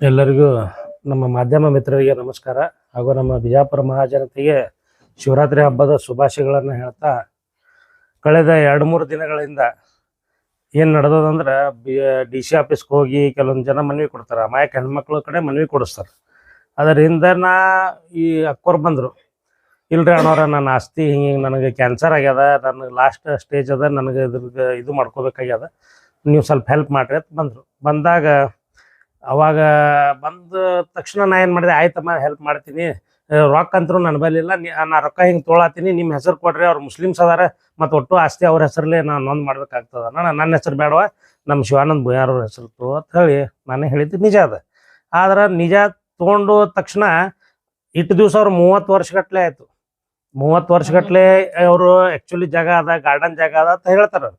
ಎಲ್ಲರಿಗೂ ನಮ್ಮ ಮಾಧ್ಯಮ ಮಿತ್ರರಿಗೆ ನಮಸ್ಕಾರ. ಹಾಗೂ ನಮ್ಮ ಬಿಜಾಪುರ ಮಹಾಜನತೆಗೆ ಶಿವರಾತ್ರಿ ಹಬ್ಬದ ಶುಭಾಶಯಗಳನ್ನು ಹೇಳ್ತಾ ಕಳೆದ ಎರಡು ಮೂರು ದಿನಗಳಿಂದ ಏನು ನಡೆದದಂದ್ರೆ ಬಿ, ಡಿ ಸಿ ಆಫೀಸ್ಗೆ ಹೋಗಿ ಕೆಲವೊಂದು ಜನ ಮನವಿ ಕೊಡ್ತಾರೆ. ಅಮಾಯಕ ಹೆಣ್ಮಕ್ಳು ಕಡೆ ಮನವಿ ಕೊಡಿಸ್ತಾರೆ. ಅದರಿಂದ ನಾ ಈ ಅಕ್ಕೋರ್ ಬಂದರು. ಇಲ್ರಿ ಅಣ್ಣವ್ರ ನನ್ನ ಆಸ್ತಿ ಹಿಂಗೆ ಹಿಂಗೆ ನನಗೆ ಕ್ಯಾನ್ಸರ್ ಆಗ್ಯದ ನನಗೆ ಲಾಸ್ಟ್ ಸ್ಟೇಜ್ ಅದ, ನನಗೆ ಇದ್ರದ್ದು ಇದು ಮಾಡ್ಕೋಬೇಕಾಗ್ಯದ, ನೀವು ಸ್ವಲ್ಪ ಹೆಲ್ಪ್ ಮಾಡ್ರಿ ಅಂತ ಬಂದರು. ಬಂದಾಗ ಅವಾಗ ಬಂದ ತಕ್ಷಣ ನಾ ಏನು ಮಾಡಿದೆ, ಆಯ್ತಮ್ಮ ಹೆಲ್ಪ್ ಮಾಡ್ತೀನಿ. ರೊಕ್ಕ ಅಂತರೂ ನನ್ನ ಬಳಿ ಇಲ್ಲ ನೀ ರೊಕ್ಕ ಹಿಂಗೆ ತೊಳಾತೀನಿ. ನಿಮ್ಮ ಹೆಸರು ಕೊಡ್ರಿ. ಅವ್ರು ಮುಸ್ಲಿಮ್ಸ್ ಅದಾರ. ಮತ್ತು ಒಟ್ಟು ಆಸ್ತಿ ಅವ್ರ ಹೆಸರಲ್ಲೇ ನಾನು ನೊಂದು ಮಾಡ್ಬೇಕಾಗ್ತದ. ನಾನು ನನ್ನ ಹೆಸರು ಬೇಡವ? ನಮ್ಮ ಶಿವಾನಂದ ಅವ್ರ ಹೆಸರು ತೋ, ಅಂತ ಹೇಳಿ ನಾನು ಹೇಳಿದ್ದು ನಿಜ ಅದ. ಆದ್ರೆ ನಿಜ ತೊಗೊಂಡು ತಕ್ಷಣ ಇಟ್ಟು ದಿವಸ ಅವ್ರು ಮೂವತ್ತು ವರ್ಷಗಟ್ಲೆ ಆಯಿತು. ಮೂವತ್ತು ವರ್ಷಗಟ್ಲೆ ಅವರು ಆ್ಯಕ್ಚುಲಿ ಜಾಗ ಅದ ಗಾರ್ಡನ್ ಜಾಗ ಅದ ಅಂತ ಹೇಳ್ತಾರೆ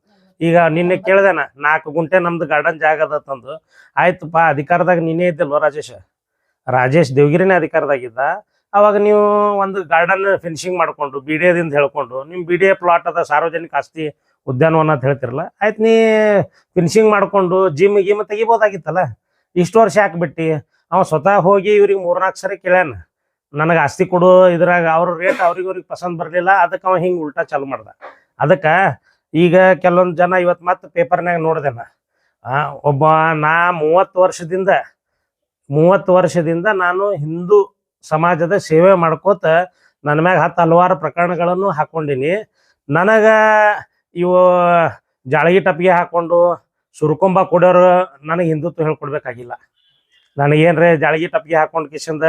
ಈಗ ನಿನ್ನೆ ಕೇಳ್ದೇನ, ನಾಲ್ಕು ಗುಂಟೆ ನಮ್ದು ಗಾರ್ಡನ್ ಜಾಗ ಅದ ತಂದು. ಆಯ್ತಪ್ಪ ಅಧಿಕಾರದಾಗ ನೀನೇ ಇದ್ದಲ್ವ ರಾಜೇಶ್? ರಾಜೇಶ್ ದೇವಗಿರಿನೇ ಅಧಿಕಾರದಾಗಿದ್ದ. ಅವಾಗ ನೀವು ಒಂದು ಗಾರ್ಡನ್ ಫಿನಿಶಿಂಗ್ ಮಾಡ್ಕೊಂಡು ಬಿ ಡಿ ಎದಿಂದ ಹೇಳ್ಕೊಂಡು ನಿಮ್ಮ ಬಿ ಡಿ ಎ ಪ್ಲಾಟ್ ಅದ, ಸಾರ್ವಜನಿಕ ಆಸ್ತಿ, ಉದ್ಯಾನವನ ಅಂತ ಹೇಳ್ತಿರಲ್ಲ, ಆಯ್ತು ನೀ ಫಿನಿಶಿಂಗ್ ಮಾಡ್ಕೊಂಡು ಜಿಮ್ ಗಿಮ್ ತೆಗಿಬೋದಾಗಿತ್ತಲ್ಲ? ಇಷ್ಟು ವರ್ಷ ಹಾಕ್ಬಿಟ್ಟು ಅವ ಸ್ವತಃ ಹೋಗಿ ಇವ್ರಿಗೆ ಮೂರ್ನಾಲ್ಕು ಸರಿ ಕೇಳ್ಯಾನ. ನನಗೆ ಆಸ್ತಿ ಕೊಡು, ಇದ್ರಾಗ ಅವ್ರ ರೇಟ್ ಅವ್ರಿಗೆ ಅವ್ರಿಗೆ ಪಸಂದ್ ಬರಲಿಲ್ಲ, ಅದಕ್ಕೆ ಅವ ಹಿಂಗೆ ಉಲ್ಟಾ ಚಾಲು ಮಾಡ್ದ. ಅದಕ್ಕೆ ಈಗ ಕೆಲವೊಂದು ಜನ ಇವತ್ತು ಮತ್ತೆ ಪೇಪರ್ನಾಗ ನೋಡಿದೆ ನಾ ಒಬ್ಬ ನಾ ಮೂವತ್ತು ವರ್ಷದಿಂದ ಮೂವತ್ತು ವರ್ಷದಿಂದ ನಾನು ಹಿಂದೂ ಸಮಾಜದ ಸೇವೆ ಮಾಡ್ಕೋತ ನನ್ನ ಮ್ಯಾಗ ಹತ್ತು ಹಲವಾರು ಪ್ರಕರಣಗಳನ್ನು ಹಾಕೊಂಡಿನಿ. ನನಗೆ ಇವು ಜಾಳಗಿ ಟಪ್ಪಿಗೆ ಹಾಕೊಂಡು ಸುರ್ಕೊಂಬ ಕೊಡೋರು ನನಗೆ ಹಿಂದುತ್ವ ಹೇಳ್ಕೊಡ್ಬೇಕಾಗಿಲ್ಲ. ನನಗೇನ್ರಿ ಜಾಳಗಿ ಟಪ್ಪಿಗೆ ಹಾಕೊಂಡು ಕಿಶಿಂದ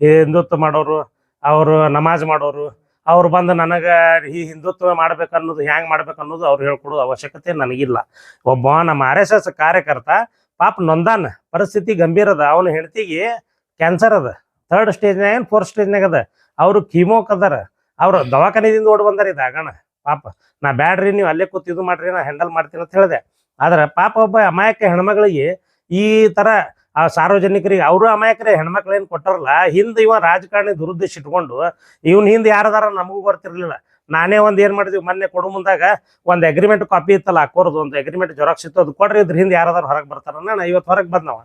ಹಿಂದುತ್ವ ಮಾಡೋರು, ಅವರು ನಮಾಜ್ ಮಾಡೋರು ಅವ್ರು ಬಂದು ನನಗೆ ಈ ಹಿಂದುತ್ವ ಮಾಡ್ಬೇಕು ಅನ್ನೋದು, ಹ್ಯಾಂಗೆ ಮಾಡ್ಬೇಕು ಅನ್ನೋದು ಅವ್ರು ಹೇಳ್ಕೊಡೋದು ಅವಶ್ಯಕತೆ ನನಗಿಲ್ಲ. ಒಬ್ಬ ನಮ್ಮ ಆರ್ ಎಸ್ ಎಸ್ ಕಾರ್ಯಕರ್ತ, ಪಾಪ ನೊಂದಾನ, ಪರಿಸ್ಥಿತಿ ಗಂಭೀರ ಅದ. ಅವನ ಹೆಂಡತಿಗೆ ಕ್ಯಾನ್ಸರ್ ಅದ. ಥರ್ಡ್ ಸ್ಟೇಜ್ನಾಗ ಏನು ಫೋರ್ತ್ ಸ್ಟೇಜ್ನಾಗ ಅದ? ಅವರು ಕೀಮೋಕ್ ಅದಾರ. ಅವರು ದವಾಖಾನೆದಿಂದ ಓಡ್ ಬಂದಾರ ಇದಾಗಣ ಪಾಪ, ನಾ ಬ್ಯಾಡ್ರಿ, ನೀವು ಅಲ್ಲೇ ಕೂತ್ ಇದು ಮಾಡ್ರಿ, ನಾ ಹ್ಯಾಂಡಲ್ ಮಾಡ್ತೀನಿ ಅಂತ ಹೇಳಿದೆ. ಆದ್ರೆ ಪಾಪ ಒಬ್ಬ ಅಮಾಯಕ ಹೆಣ್ಮಗಳಿಗೆ ಈ ತರ ಆ ಸಾರ್ವಜನಿಕರಿಗೆ, ಅವರು ಅಮಾಯಕರೇ, ಹೆಣ್ಮಕ್ಳೇನು ಕೊಟ್ಟರಲ್ಲ ಹಿಂದೆ ಇವ ರಾಜಕಾರಣಿ ದುರುದ್ದೇಶ ಇಟ್ಕೊಂಡು, ಇವನ್ ಹಿಂದೆ ಯಾರದಾರ ನಮಗೂ ಬರ್ತಿರ್ಲಿಲ್ಲ ನಾನೇ ಒಂದು ಏನು ಮಾಡಿದ್ವಿ, ಮೊನ್ನೆ ಕೊಡು ಮುಂದಾಗ ಒಂದ್ ಅಗ್ರಿಮೆಂಟ್ ಕಾಪಿ ಇತ್ತಲ್ಲ ಹಾಕೋರ್ದು ಒಂದು ಅಗ್ರಿಮೆಂಟ್ ಜೆರಾಕ್ಸ್ ಇತ್ತು, ಅದು ಕೊಡ್ರಿ, ಇದ್ರ ಹಿಂದೆ ಯಾರದಾರ ಹೊರಗೆ ಬರ್ತಾರ ನಾನು ಇವತ್ತು ಹೊರಗೆ ಬಂದವ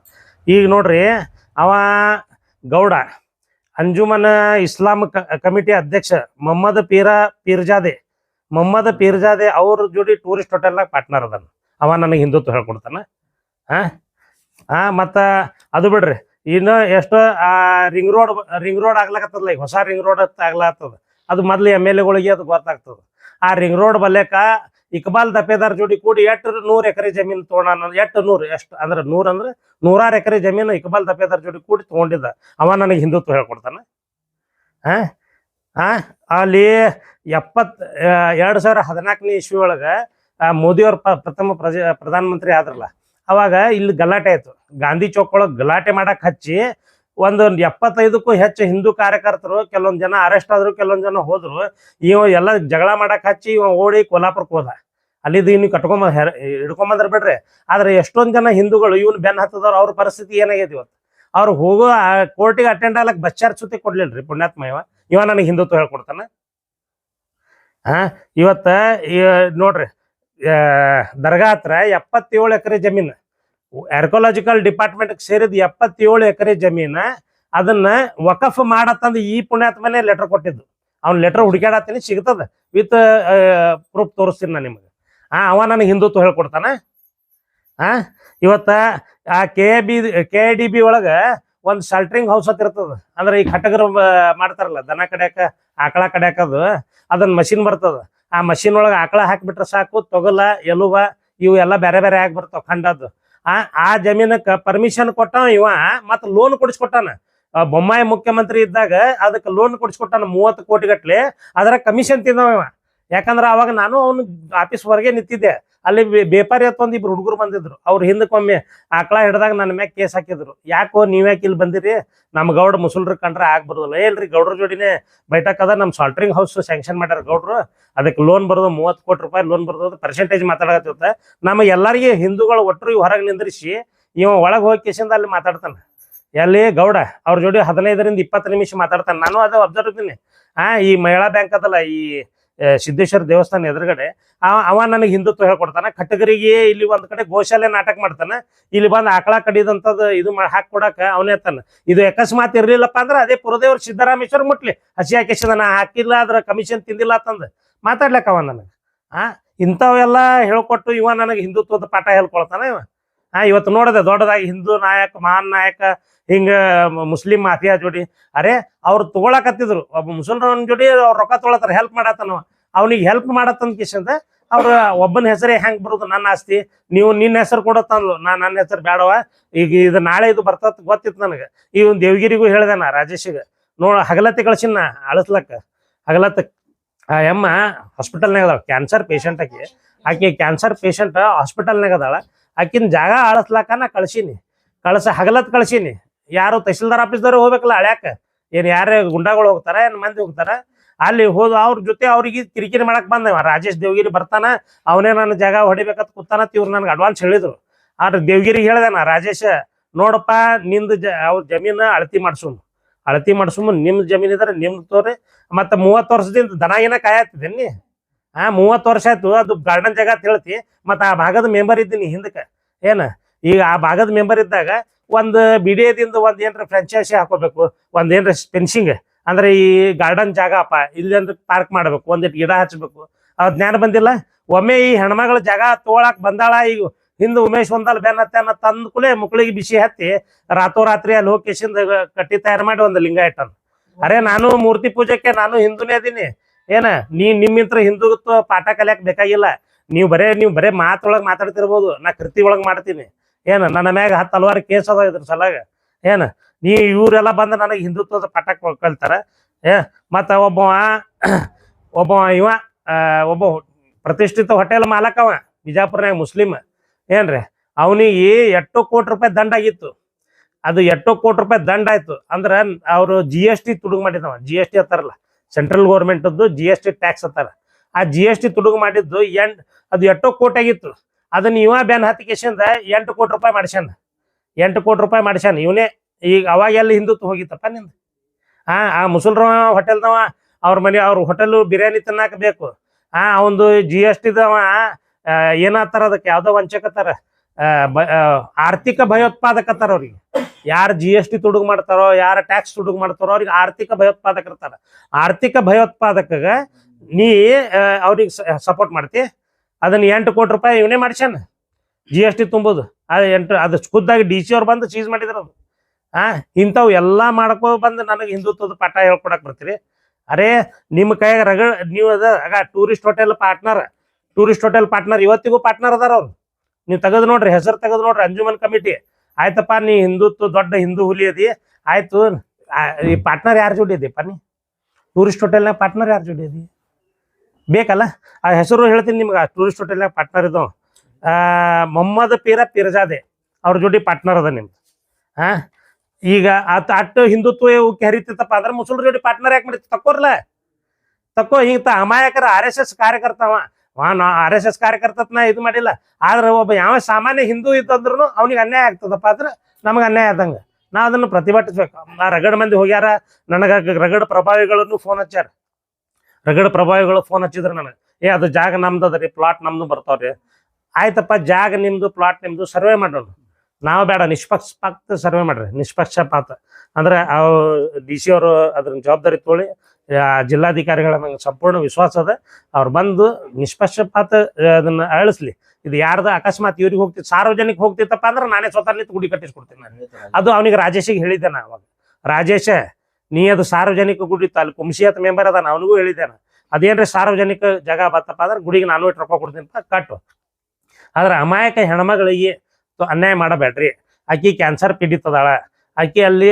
ಈಗ ನೋಡ್ರಿ, ಅವ ಗೌಡ, ಅಂಜುಮನ್ ಇಸ್ಲಾಂ ಕಮಿಟಿ ಅಧ್ಯಕ್ಷ ಮೊಹಮ್ಮದ್ ಪೀರ, ಪೀರ್ಜಾದೆ, ಮೊಹಮ್ಮದ್ ಪೀರ್ಜಾದೆ ಅವ್ರ ಜೋಡಿ ಟೂರಿಸ್ಟ್ ಹೋಟೆಲ್ನಾಗ ಪಾರ್ಟ್ನರ್ ಅದನ್ನು ಅವ ನನಗೆ ಹಿಂದುತ್ವ ಹೇಳ್ಕೊಡ್ತಾನೆ. ಹಾ? ಹಾ ಮತ್ತ ಅದು ಬಿಡ್ರಿ ಇನ್ನು ಎಷ್ಟು ಆ ರಿಂಗ್ ರೋಡ್ ರಿಂಗ್ ರೋಡ್ ಆಗ್ಲಕತ್ತದಲ್ಲ ಈಗ ಹೊಸ ರಿಂಗ್ ರೋಡ್ ಆಗ್ಲಾಗ್ತದ ಅದು ಮೊದ್ಲು ಎಂ ಎಲ್ ಎಗಳಿಗೆ ಅದು ಗೊತ್ತಾಗ್ತದ. ಆ ರಿಂಗ್ ರೋಡ್ ಬಲ್ಲೇಕ ಇಕ್ಬಾಲ್ ದಪೇದಾರ್ ಜೋಡಿ ಕೂಡಿ ಎಷ್ಟು ನೂರು ಎಕರೆ ಜಮೀನು ತೊಗೊಂಡ ಎಷ್ಟು ನೂರು ಎಷ್ಟು ಅಂದ್ರೆ ನೂರು ಅಂದ್ರೆ ನೂರಾರು ಎಕರೆ ಜಮೀನು ಇಕ್ಬಾಲ್ ದಪೇದಾರ್ ಜೋಡಿ ಕೂಡಿ ತೊಗೊಂಡಿದ್ದ. ಅವ ನನಗೆ ಹಿಂದುತ್ವ ಹೇಳ್ಕೊಡ್ತಾನ. ಹಾ ಹಾ ಅಲ್ಲಿ ಎಪ್ಪತ್ ಎರಡು ಸಾವಿರ ಹದಿನಾಲ್ಕನೇ ಇಸ್ವಿ ಒಳಗ ಆ, ಮೋದಿಯವ್ರ ಪ್ರಥಮ ಪ್ರಜ ಪ್ರಧಾನಮಂತ್ರಿ ಆದ್ರಲ್ಲ ಅವಾಗ ಇಲ್ಲಿ ಗಲಾಟೆ ಆಯ್ತು. ಗಾಂಧಿ ಚೌಕ್ ಒಳಗೆ ಗಲಾಟೆ ಮಾಡಕ್ ಹಚ್ಚಿ ಒಂದು ಎಪ್ಪತ್ತೈದಕ್ಕೂ ಹೆಚ್ಚು ಹಿಂದೂ ಕಾರ್ಯಕರ್ತರು ಕೆಲವೊಂದ್ ಜನ ಅರೆಸ್ಟ್ ಆದ್ರು ಕೆಲವೊಂದ್ ಜನ ಹೋದ್ರು ಇವ ಎಲ್ಲ ಜಗಳ ಮಾಡಕ್ ಹಚ್ಚಿ ಇವ ಓಡಿ ಕೊಲ್ಲಾಪುರಕ್ಕೆ ಹೋದ. ಅಲ್ಲಿದ್ದು ಇನ್ನು ಕಟ್ಕೊಂಬ ಹಿಡ್ಕೊಂಬಂದ್ರ ಬಿಡ್ರಿ. ಆದ್ರೆ ಎಷ್ಟೊಂದ್ ಜನ ಹಿಂದೂಗಳು ಇವನ್ ಬೆನ್ ಹತ್ತದವ್ರು ಅವ್ರ ಪರಿಸ್ಥಿತಿ ಏನಾಗೈತಿ ಇವತ್ತು? ಅವ್ರು ಹೋಗೋ ಕೋರ್ಟಿಗೆ ಅಟೆಂಡ್ ಆಗ್ಲಕ್ ಬಸ್ ಚಾರ್ಜ್ ಸುತ್ತಿ ಕೊಡ್ಲಿಲ್ರಿ ಪುಣ್ಯಾತ್ಮ ಇವ. ಇವ ನನಗೆ ಹಿಂದುತ್ವ ಹೇಳ್ಕೊಡ್ತಾನ. ಹಾ ಇವತ್ತ ನೋಡ್ರಿ ಆ, ದರ್ಗಾ ಹತ್ರ ಎಪ್ಪತ್ತೇಳು ಎಕರೆ ಜಮೀನು. ಆರ್ಕೊಲಾಜಿಕಲ್ ಡಿಪಾರ್ಟ್ಮೆಂಟ್ ಸೇರಿದ ಎಪ್ಪತ್ತೇಳು ಎಕರೆ ಜಮೀನ ಅದನ್ನ ವಕಫ್ ಮಾಡತ್ತಂದು ಈ ಪುಣ್ಯಾತ್ಮನೆ ಲೆಟರ್ ಕೊಟ್ಟಿದ್ದು. ಅವ್ನ ಲೆಟರ್ ಹುಡುಕ್ಯಾಡತ್ತೀನಿ, ಸಿಗ್ತದ. ವಿತ್ ಪ್ರೂಫ್ ತೋರಿಸ್ತೀನಿ ನಾನು ನಿಮಗೆ. ಹಾ ಅವ ನನಗೆ ಹಿಂದುತ್ವ ಹೇಳ್ಕೊಡ್ತಾನ. ಹಾ ಇವತ್ತ ಆ K B K D B ಒಳಗ ಒಂದು ಶಲ್ಟ್ರಿಂಗ್ ಹೌಸ್ ಅಂತ ಇರ್ತದ. ಅಂದ್ರೆ ಈ ಕಟಗರು ಮಾಡ್ತಾರಲ್ಲ, ದನ ಕಡ್ಯಾಕ, ಆಕಳ ಕಡ್ಯಾಕದು ಅದನ್ನ ಮಷಿನ್ ಬರ್ತದ. ಆ ಮಷಿನ್ ಒಳಗೆ ಆಕಳ ಹಾಕಿಬಿಟ್ರೆ ಸಾಕು, ತೊಗಲ, ಎಲುವ ಇವು ಎಲ್ಲ ಬೇರೆ ಬೇರೆ ಆಗಿ ಬರ್ತಾವ ಖಂಡದ್ದು ಆ ಆ ಜಮೀನಕ್ಕೆ ಪರ್ಮಿಷನ್ ಕೊಟ್ಟವ ಇವ, ಮತ್ತೆ ಲೋನ್ ಕೊಡಿಸ್ಕೊಟ್ಟಾನ. ಬೊಮ್ಮಾಯಿ ಮುಖ್ಯಮಂತ್ರಿ ಇದ್ದಾಗ ಅದಕ್ಕೆ ಲೋನ್ ಕೊಡಿಸ್ಕೊಟ್ಟಾನ ಮೂವತ್ತು ಕೋಟಿ ಗಟ್ಲೆ ಅದರ ಕಮಿಷನ್ ತಿಂದವ ಇವ. ಯಾಕಂದ್ರ ಅವಾಗ ನಾನು ಅವನು ಆಫೀಸ್ ಹೊರಗೆ ನಿಂತಿದ್ದೆ. ಅಲ್ಲಿ ಬೇಪಾರಿ ಹತ್ತೊಂದು ಇಬ್ರು ಹುಡುಗರು ಬಂದಿದ್ರು. ಅವ್ರು ಹಿಂದಕ್ಕೊಮ್ಮೆ ಆಕಳ ಹಿಡ್ದಾಗ ನನ್ನ ಮ್ಯಾಗ ಕೇಸ್ ಹಾಕಿದ್ರು. ಯಾಕೋ ನೀವ್ಯಾಕೆ ಇಲ್ಲಿ ಬಂದಿರಿ? ನಮ್ಮ ಗೌಡ ಮುಸುಲ್ರ ಕಂಡ್ರೆ ಆಗ ಬರೋದಿಲ್ಲ. ಏನ್ರಿ ಗೌಡ್ರ ಜೋಡಿನೇ ಅದ ನಮ್ಮ ಸಾಲ್ಟ್ರಿಂಗ್ ಹೌಸ್ ಸ್ಯಾಂಕ್ಷನ್ ಮಾಡ್ಯಾರ ಗೌಡ್ರು. ಅದಕ್ಕೆ ಲೋನ್ ಬರೋದು ಮೂವತ್ತು ಕೋಟಿ ರೂಪಾಯಿ ಲೋನ್ ಬರೋದು ಪರ್ಸೆಂಟೇಜ್ ಮಾತಾಡಕತ್ತಿರ್ತ ನಮ್ಮ ಎಲ್ಲರಿಗೆ ಹಿಂದೂಗಳು ಒಟ್ಟರು ಹೊರಗೆ ನಿಂದ್ರಿಸಿ, ಇವ ಒಳಗೆ ಹೋಗಿ ಕೇಸಿಂದ ಅಲ್ಲಿ ಮಾತಾಡ್ತಾನೆ. ಎಲ್ಲಿ ಗೌಡ, ಅವ್ರ ಜೋಡಿ ಹದಿನೈದರಿಂದ ಇಪ್ಪತ್ತು ನಿಮಿಷ ಮಾತಾಡ್ತಾನೆ. ನಾನು ಅದೇ ಅಬ್ಸರ್ವ್ ಇದ್ದೀನಿ. ಆ, ಈ ಮಹಿಳಾ ಬ್ಯಾಂಕ್ ಅದಲ್ಲ, ಈ ಸಿದ್ದೇಶ್ವರ ದೇವಸ್ಥಾನ ಎದುರುಗಡೆ ಅವ ಅವ ನನಗೆ ಹಿಂದುತ್ವ ಹೇಳ್ಕೊಡ್ತಾನೆ ಕಟ್ಟಗರಿಗೆ ಇಲ್ಲಿ ಒಂದ್ ಕಡೆ ಗೋಶಾಲೆ ನಾಟಕ ಮಾಡ್ತಾನೆ, ಇಲ್ಲಿ ಬಂದು ಆಕಳ ಕಡಿದಂಥದ್ದು ಇದು ಹಾಕೊಡಕ ಅವನೇ ತಾನೆ ಇದು ಅಕಸ್ಮಾತ್ ಇರ್ಲಿಲ್ಲಪ್ಪ ಅಂದ್ರೆ ಅದೇ ಪುರದೇವ್ರ ಸಿದ್ದರಾಮೇಶ್ವರ ಮುಟ್ಲಿ, ಹಸಿ ಹಾಕಿಸಿದ ನಾ ಹಾಕಿಲ್ಲ, ಅದ್ರ ಕಮಿಷನ್ ತಿಂದಿಲ್ಲ ಅಂತಂದ ಮಾತಾಡ್ಲಕ್ಕ ಅವ ನನಗೆ. ಆ, ಇಂಥವೆಲ್ಲ ಹೇಳ್ಕೊಟ್ಟು ಇವ ನನಗೆ ಹಿಂದುತ್ವದ ಪಾಠ ಹೇಳ್ಕೊಳ್ತಾನ ಇವ. ಆ ಇವತ್ತು ನೋಡಿದೆ ದೊಡ್ಡದಾಗಿ ಹಿಂದೂ ನಾಯಕ, ಮಹಾನ್ ನಾಯಕ, ಹಿಂಗ ಮುಸ್ಲಿಂ ಮಾಫಿಯಾ ಜೋಡಿ. ಅರೆ, ಅವ್ರು ತಗೊಳಕತ್ತಿದ್ರು. ಒಬ್ಬ ಮುಸಲ್ಮಾನ್ ಜೋಡಿ ಅವ್ರು ರೊಕ್ಕ ತೊಗೊಳತ್ತಾರ ಹೆಲ್ಪ್ ಮಾಡತ್ತನವ ಅವ್ನಿಗೆ ಹೆಲ್ಪ್ ಮಾಡತ್ತಂದ ಕಿಶಂದ ಅವ್ರ ಒಬ್ಬನ ಹೆಸರೇ ಹೆಂಗ್ ಬರುದು ನನ್ನ ಆಸ್ತಿ. ನೀವು ನಿನ್ನ ಹೆಸರು ಕೊಡತ್ತಂದ್ಲು ನಾ ನನ್ನ ಹೆಸರು ಬೇಡವ ಈಗ ಇದು ನಾಳೆ ಇದು ಬರ್ತತ್, ಗೊತ್ತಿತ್ತು ನನಗೆ. ಈ ಒಂದು ದೇವಗಿರಿಗೂ ಹೇಳ್ದೆ ನಾ ರಾಜೇಶಿಗೆ. ನೋಡ, ಹಗಲತ್ತಿ ಕಳ್ಸಿನ ಅಳಸ್ಲಕ್ಕ ಹಗಲತ್ತ, ಆ ಯಮ್ಮ ಹಾಸ್ಪಿಟಲ್ನಾಗ ಅದಾಳ ಕ್ಯಾನ್ಸರ್ ಪೇಷಂಟ್ ಆಕಿ. ಆಕೆ ಕ್ಯಾನ್ಸರ್ ಪೇಷಂಟ್ ಹಾಸ್ಪಿಟಲ್ನಾಗ ಅದಾಳ. ಆಕಿನ ಜಾಗ ಆಳಸ್ಲಾಕ ನಾ ಕಳ್ಸೀನಿ. ಕಳ್ಸ ಹಗಲತ್ ಕಳ್ಸೀನಿ. ಯಾರು ತಹಸೀಲ್ದಾರ್ ಆಫೀಸ್ದವ್ರು ಹೋಗ್ಬೇಕಲ್ಲ ಅಳ್ಯಾಕ? ಏನ್ ಯಾರೇ ಗುಂಡಾಗಳು ಹೋಗ್ತಾರ, ಏನ್ ಮಂದಿ ಹೋಗ್ತಾರ? ಅಲ್ಲಿ ಹೋದ ಅವ್ರ ಜೊತೆ ಅವ್ರಿಗೆ ಕಿರಿಕಿರಿ ಮಾಡಕ್ ಬಂದ ರಾಜೇಶ್ ದೇವಗಿರಿ ಬರ್ತಾನ, ಅವನೇ ನನ್ನ ಜಾಗ ಹೊಡಿಬೇಕಂತ ಕೂತಾನ ಇವ್ರು ನನ್ಗೆ ಅಡ್ವಾನ್ಸ್ ಹೇಳಿದ್ರು. ಆದ್ರೆ ದೇವಗಿರಿಗೆ ಹೇಳ್ದೆ ನಾ ರಾಜೇಶ, ನೋಡಪ್ಪ, ನಿಂದು ಜ ಅವ್ರ ಜಮೀನ ಅಳತಿ ಮಾಡ್ಸುಮ್ ಅಳತಿ ಮಾಡ್ಸುಮ್ ನಿಮ್ದು ಜಮೀನ್ ಇದ್ರೆ ನಿಮ್ದು ತೋರಿ. ಮತ್ತೆ ಮೂವತ್ತು ವರ್ಷದಿಂದ ದನ ಏನ ಕಾಯತ್ತಿದ್ದೀನಿ ಆ, ಮೂವತ್ತು ವರ್ಷ ಆಯ್ತು, ಅದು ಗಾರ್ಡನ್ ಜಾಗ ಅಂತ ಹೇಳ್ತಿ. ಮತ್ತೆ ಆ ಭಾಗದ ಮೆಂಬರ್ ಇದ್ದೀನಿ ಹಿಂದಕ್ಕೆ. ಏನ? ಈಗ ಆ ಭಾಗದ ಮೆಂಬರ್ ಇದ್ದಾಗ ಒಂದು ಬಿಡಿಯದಿಂದ ಒಂದು ಏನರ ಫ್ರಾಂಚೈಸಿ ಹಾಕೋಬೇಕು, ಒಂದ್ ಏನ್ರ ಫೆನ್ಸಿಂಗ್ ಅಂದ್ರೆ ಈ ಗಾರ್ಡನ್ ಜಾಗ ಅಪ್ಪ, ಇಲ್ಲಿ ಅಂದ್ರೆ ಪಾರ್ಕ್ ಮಾಡ್ಬೇಕು ಒಂದಿಟ್ಟು ಗಿಡ ಹಚ್ಬೇಕು. ಅದ್ ಜ್ಞಾನ ಬಂದಿಲ್ಲ? ಒಮ್ಮೆ ಈ ಹೆಣ್ಮಗಳ ಜಾಗ ತೋಳಾಕ್ ಬಂದಾಳ, ಈಗ ಹಿಂದ ಉಮೇಶ್ ಒಂದಲ್ ಬೆನ್ನತ್ತೆ ಅನ್ನ ತಂದ ಕೂಲೆ ಮುಕ್ಳಿಗೆ ಬಿಸಿ ಹತ್ತಿ ರಾತ್ರೋರಾತ್ರಿ ಅಲ್ಲಿ ಹೋಗಿ ಕಿಶಿಂದ ಕಟ್ಟಿ ತಯಾರು ಮಾಡಿ ಒಂದು ಲಿಂಗ ಇಟ್ಟನ್ ಅರೆ ನಾನು ಮೂರ್ತಿ ಪೂಜೆಗೆ ನಾನು ಹಿಂದೂನೇ ಅದೀನಿ. ಏನ? ನೀ ನಿಮ್ಮಿಂತ್ರ ಹಿಂದೂತ್ವ ಪಾಠ ಕಲಿಯಕ್ ಬೇಕಾಗಿಲ್ಲ. ನೀವು ಬರೇ ನೀವು ಬರೇ ಮಾತೊಳಗೆ ಮಾತಾಡ್ತಿರ್ಬೋದು, ನಾ ಕೃತಿ ಒಳಗ್ ಮಾಡ್ತೀನಿ. ಏನು, ನನ್ನ ಮ್ಯಾಗ ಹತ್ತು ಹಲವಾರು ಕೇಸ್ ಅದ ಇದ್ರ ಸಲಾಗ. ಏನು, ನೀ ಇವರೆಲ್ಲ ಬಂದು ನನಗೆ ಹಿಂದುತ್ವದ ಪಾಠ ಕಲ್- ಕಲ್ತಾರ ಏ, ಮತ್ತ ಒಬ್ಬವ ಒಬ್ಬವ ಇವ ಒಬ್ಬ ಪ್ರತಿಷ್ಠಿತ ಹೋಟೆಲ್ ಮಾಲಕವ ಬಿಜಾಪುರ್ನಾಗ ಮುಸ್ಲಿಮ್. ಏನ್ರಿ, ಅವನಿಗೆ ಎಟ್ಟು ಕೋಟಿ ರೂಪಾಯಿ ದಂಡ ಆಗಿತ್ತು. ಅದು ಎಟ್ಟು ಕೋಟಿ ರೂಪಾಯಿ ದಂಡ ಆಯ್ತು. ಅಂದ್ರ ಅವರು ಜಿ ಎಸ್ ಟಿ ತುಡುಗು ಮಾಡಿದವ. ಜಿ ಎಸ್ ಟಿ ಅಂತಾರಲ್ಲ ಸೆಂಟ್ರಲ್ ಗೌರ್ಮೆಂಟದ್ದು ಜಿ ಎಸ್ ಟಿ ಟ್ಯಾಕ್ಸ್ ಅಂತಾರ. ಆ ಜಿ ಎಸ್ ಟಿ ತುಡುಗು ಮಾಡಿದ್ದು ಎಂಟ್ ಅದು ಎಷ್ಟೋ ಕೋಟಿ ಆಗಿತ್ತು. ಅದನ್ನ ಇವ ಬ್ಯಾನ್ ಹತ್ತಿಕೇಶಿಂದ ಎಂಟು ಕೋಟಿ ರೂಪಾಯಿ ಮಾಡ್ಸ್ಯಾನ. ಎಂಟು ಕೋಟಿ ರೂಪಾಯಿ ಮಾಡ್ಸ್ಯಾನ. ಇವನೇ ಈಗ ಅವಾಗೆಲ್ಲ ಹಿಂದುತ್ವ ಹೋಗಿತ್ತಪ್ಪ ನಿಂದು. ಆ ಆ ಮುಸಲ್ರ ಹೋಟೆಲ್ದವ ಅವ್ರ ಮನೆ ಅವ್ರ ಹೋಟೆಲ್ ಬಿರಿಯಾನಿ ತಿನ್ನಾಕ ಬೇಕು ಆ ಅವಂದು ಜಿ ಎಸ್ ಟಿದವ ಏನಾತಾರ ಅದಕ್ಕೆ? ಯಾವ್ದೋ ವಂಚಕತ್ತಾರ ಆ, ಆರ್ಥಿಕ ಭಯೋತ್ಪಾದಕತಾರ ಅವ್ರಿಗೆ. ಯಾರು ಜಿ ಎಸ್ ಟಿ ತುಡುಗು ಮಾಡ್ತಾರೋ ಯಾರು ಟ್ಯಾಕ್ಸ್ ತುಡುಗು ಮಾಡ್ತಾರೋ ಅವ್ರಿಗೆ ಆರ್ಥಿಕ ಭಯೋತ್ಪಾದಕರ್ತಾರ ಆರ್ಥಿಕ ಭಯೋತ್ಪಾದಕಗ ನೀ ಅವ್ರಿಗೆ ಸಪೋರ್ಟ್ ಮಾಡ್ತಿ? ಅದನ್ನ ಎಂಟು ಕೋಟಿ ರೂಪಾಯಿ ಇವನೇ ಮಾಡಿಸ್ಯಾನ? ಜಿ ಎಸ್ ಟಿ ತುಂಬೋದು. ಅದು ಎಂಟು, ಅದು ಖುದ್ದಾಗಿ ಡಿ ಸಿ ಅವ್ರು ಬಂದು ಚೀಸ್ ಮಾಡಿದ್ರು ಅದು ಆ, ಇಂಥವು ಎಲ್ಲ ಮಾಡ್ಕೊ ಬಂದು ನನಗೆ ಹಿಂದುತ್ವದ ಪಾಠ ಹೇಳ್ಕೊಡಕ್ ಬರ್ತೀರಿ. ಅರೇ ನಿಮ್ಮ ಕೈಯಾಗ ರಗ ನೀವು ಅದ, ಆಗ tourist hotel partner tourist hotel partner ಇವತ್ತಿಗೂ ಪಾರ್ಟ್ನರ್ ಅದಾರ ಅವ್ರು. ನೀವು ತೆಗೆದು ನೋಡ್ರಿ, ಹೆಸರು ತೆಗೆದು ನೋಡ್ರಿ, ಅಂಜುಮನ್ ಕಮಿಟಿ ಆಯ್ತಪ್ಪ, ನೀ ಹಿಂದುತ್ವ ದೊಡ್ಡ ಹಿಂದೂ ಹುಲಿ ಅದಿ. ಆಯ್ತು ಈ ಪಾರ್ಟ್ನರ್ ಯಾರು ಜೋಡಿ ಅದಿಪ್ಪ ನೀ ಟೂರಿಸ್ಟ್ ಹೋಟೆಲ್ನಾಗ ಪಾರ್ಟ್ನರ್ ಯಾರು ಜೋಡಿ ಅದಿ? ಬೇಕಲ್ಲ? ಆ ಹೆಸರು ಹೇಳ್ತೀನಿ ನಿಮ್ಗೆ. ಆ ಟೂರಿಸ್ಟ್ ಹೋಟೆಲ್ನಾಗ ಪಾರ್ಟ್ನರ್ ಇದು ಆ, ಮೊಹಮ್ಮದ್ ಪೀರ ಪೀರಜಾದೆ ಅವ್ರ ಜೋಡಿ ಪಾರ್ಟ್ನರ್ ಅದ ನಿಮ್ದು. ಹಾ ಈಗ ಆತ ಅಟ್ಟು ಹಿಂದುತ್ವ ಹರಿತಿತ್ತಪ್ಪ ಅಂದ್ರೆ ಮುಸಲ್ರ ಜೋಡಿ ಪಾರ್ಟ್ನರ್ ಯಾಕೆ ಮಾಡಿತ್ತು? ತಕ್ಕೋರ್ಲ. ತಕ್ಕೋ ಹಿಂಗ ಅಮಾಯಕರ ಆರ್ ಎಸ್ ಎಸ್ ಕಾರ್ಯಕರ್ತವ. ಆರ್ ಎಸ್ ಎಸ್ ಕಾರ್ಯಕರ್ತತ್ನ ಇದು ಮಾಡಿಲ್ಲ. ಆದ್ರೆ ಒಬ್ಬ ಯಾವ ಸಾಮಾನ್ಯ ಹಿಂದೂ ಇದ್ದಂದ್ರೂ ಅವ್ನಿಗೆ ಅನ್ಯಾಯ ಆಗ್ತದಪ್ಪ ಅಂದ್ರೆ ನಮಗೆ ಅನ್ಯಾಯ ಆದಂಗ. ನಾ ಅದನ್ನು ಪ್ರತಿಭಟಿಸ್ಬೇಕು. ಆ ರಗಡ್ ಮಂದಿ ಹೋಗ್ಯಾರ. ನನಗ ರಗಡ್ ಪ್ರಭಾವಿಗಳನ್ನು ಫೋನ್ ಹಚ್ಚಾರ ರಗಡ್ ಪ್ರಭಾವಿಗಳು ಫೋನ್ ಹಚ್ಚಿದ್ರು ನನಗೆ. ಏ ಅದು ಜಾಗ ನಮ್ದು ಅದ ರೀ ಪ್ಲಾಟ್ ನಮ್ದು ಬರ್ತಾವ್ರಿ. ಆಯ್ತಪ್ಪ ಜಾಗ ನಿಮ್ದು ಪ್ಲಾಟ್ ನಿಮ್ದು ಸರ್ವೆ ಮಾಡೋಣ. ನಾವು ಬೇಡ ನಿಷ್ಪಕ್ಷಪಾತ ಸರ್ವೆ ಮಾಡ್ರಿ ನಿಷ್ಪಕ್ಷಪಾತ. ಅಂದ್ರೆ ಡಿ ಸಿ ಅವರು ಅದ್ರ ಜವಾಬ್ದಾರಿ ತೊಗೊಳ್ಳಿ ಆ, ಜಿಲ್ಲಾಧಿಕಾರಿಗಳ ನಂಗೆ ಸಂಪೂರ್ಣ ವಿಶ್ವಾಸ ಅದ. ಅವ್ರು ಬಂದು ನಿಷ್ಪಕ್ಷಪಾತ ಅದನ್ನ ಅಳಿಸ್ಲಿ. ಇದು ಯಾರ್ದ ಅಕಸ್ಮಾತ್ ಇವ್ರಿಗೆ ಹೋಗ್ತಿ ಸಾರ್ವಜನಿಕ ಹೋಗ್ತಿತ್ತಪ್ಪ ಅಂದ್ರೆ ನಾನೇ ಸ್ವತಃ ನಿಂತು ಗುಡಿ ಕಟ್ಟಿಸ್ಕೊಡ್ತೀನಿ ನಾನು. ಅದು ಅವನಿಗೆ ರಾಜೇಶಿಗೆ ಹೇಳಿದ್ದೆ ನಾ ಅವಾಗ. ರಾಜೇಶ ನೀ ಅದು ಸಾರ್ವಜನಿಕ ಗುಡಿ ಅಲ್ಲಿ ಕುಂಶಿಯತ್ ಮೆಂಬರ್ ಅದ ಅವನಿಗೂ ಹೇಳಿದ್ದೇನೆ. ಅದೇನ್ರಿ ಸಾರ್ವಜನಿಕ ಜಾಗ ಬತ್ತಪ್ಪ ಅಂದ್ರೆ ಗುಡಿಗೆ ನಾನು ಇಟ್ಟು ರೊಕ್ಕ ಕೊಡ್ತೀನಿ ಅಂತ ಕಟ್ಟು. ಆದ್ರೆ ಅಮಾಯಕ ಹೆಣ್ಮಗಳಿಗೆ ಅನ್ಯಾಯ ಮಾಡಬೇಡ್ರಿ. ಆಕಿ ಕ್ಯಾನ್ಸರ್ ಪೀಡಿತದಾಳ ಆಕಿ ಅಲ್ಲಿ